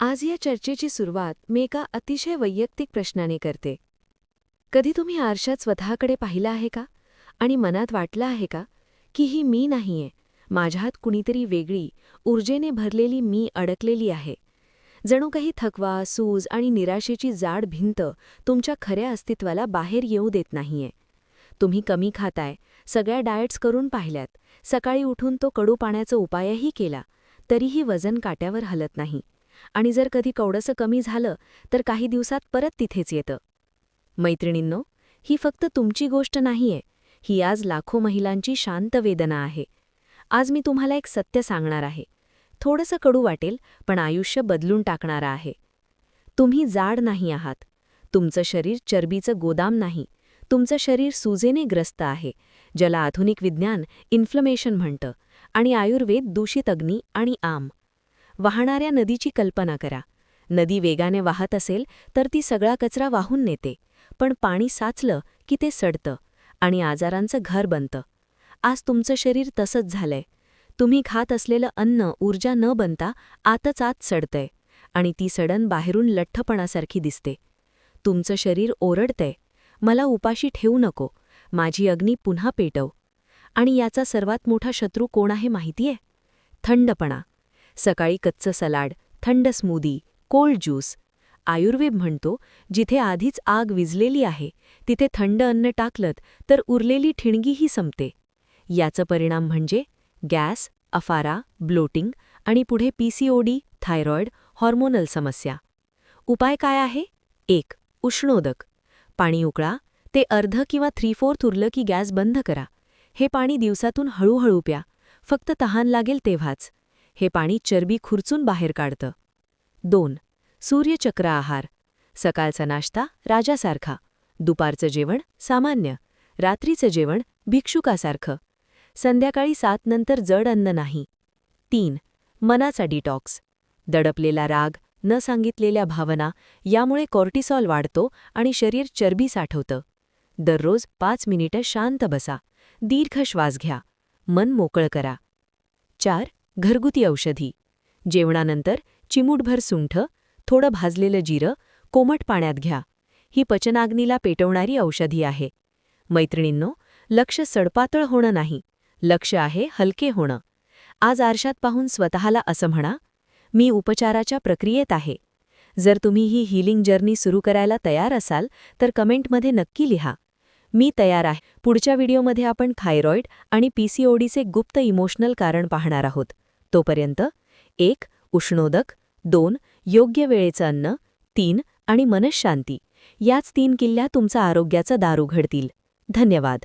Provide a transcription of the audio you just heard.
आज या चर्चेची सुरुवात मी एका अतिशय वैयक्तिक प्रश्नाने करते. कधी तुम्ही आरशात स्वतःकडे पाहिलं आहे का? आणि मनात वाटलं आहे का? की ही मी नाहीये. माझ्यात कुणीतरी वेगळी ऊर्जेने भरलेली मी अडकलेली आहे. जणू काही थकवा सूज आणि निराशेची जाड भिंत तुमच्या खऱ्या अस्तित्वाला बाहेर येऊ देत नाहीये. तुम्ही कमी खाताय सगळ्या डाएट्स करून पाहिल्यात. सकाळी उठून तो कडू पाण्याचा उपायही केला तरीही वजन काट्यावर हलत नाही. आणि जर कधी कवडसं कमी झालं तर काही दिवसात परत तिथेच येतं. मैत्रिणींनो ही फक्त तुमची गोष्ट नाहीये. ही आज लाखो महिलांची शांत वेदना आहे. आज मी तुम्हाला एक सत्य सांगणार आहे. थोडंसं कडू वाटेल पण आयुष्य बदलून टाकणारं आहे. तुम्ही जाड नाही आहात. तुमचं शरीर चरबीचं गोदाम नाही. तुमचं शरीर सुजेने ग्रस्त आहे. ज्याला आधुनिक विज्ञान इन्फ्लमेशन म्हणतं आणि आयुर्वेद दूषित अग्नी आणि आम. वाहणाऱ्या नदीची कल्पना करा. नदी वेगाने वाहत असेल तर ती सगळा कचरा वाहून नेते. पण पाणी साचलं की ते सडतं आणि आजारांचं घर बनतं. आज तुमचं शरीर तसंच झालंय. तुम्ही खात असलेलं अन्न ऊर्जा न बनता आतच आत सडतंय आणि ती सडन बाहेरून लठ्ठपणासारखी दिसते. तुमचं शरीर ओरडतंय. मला उपाशी ठेवू नको. माझी अग्नी पुन्हा पेटव. आणि याचा सर्वात मोठा शत्रू कोण आहे माहितीये? थंडपणा. सकाळी कच्चं सलाड थंड स्मूदी कोल्ड ज्यूस. आयुर्वेद म्हणतो जिथे आधीच आग विजलेली आहे तिथे थंड अन्न टाकलत तर उरलेली ठिणगीही संपते. याचं परिणाम म्हणजे गॅस अफारा ब्लोटिंग आणि पुढे पीसीओडी थायरॉइड हॉर्मोनल समस्या. उपाय काय आहे? एक उष्णोदक. पाणी उकळा ते अर्ध किंवा थ्री फोर्थ उरलं की गॅस बंद करा. हे पाणी दिवसातून हळूहळू प्या. फक्त तहान लागेल तेव्हाच. हे पाणी चरबी खुर्चून बाहेर काढतं. दोन सूर्यचक्र आहार. सकाळचा नाश्ता राजासारखा. दुपारचं जेवण सामान्य. रात्रीचं जेवण भिक्षुकासारखं. संध्याकाळी सात नंतर जड अन्न नाही. तीन मनाचा डिटॉक्स. दडपलेला राग न सांगितलेल्या भावना यामुळे कॉर्टिसॉल वाढतो आणि शरीर चरबी साठवतं. दररोज पाच मिनिटं शांत बसा. दीर्घ श्वास घ्या. मन मोकळं करा. चार घरगुती औषधी. जेवणानंतर चिमूटभर सुंठ थोडं भाजलेलं जिरं कोमट पाण्यात घ्या. ही पचनाग्नीला पेटवणारी औषधी आहे. मैत्रिणींनो लक्ष सडपातळ होणं नाही. लक्ष आहे हलके होणं. आज आरशात पाहून स्वतःला असं म्हणा मी उपचाराच्या प्रक्रियेत आहे. जर तुम्ही ही हीलिंग जर्नी सुरू करायला तयार असाल तर कमेंटमध्ये नक्की लिहा. मी तयार आहे. पुढच्या व्हिडिओमध्ये आपण थायरॉईड आणि पीसीओडीचे गुप्त इमोशनल कारण पाहणार आहोत. तोपर्यंत एक उष्णोदक दोन योग्य वेळेचं अन्न तीन आणि मनशांती. याच तीन किल्ल्या तुमचा आरोग्याचा दार उघडतील. धन्यवाद.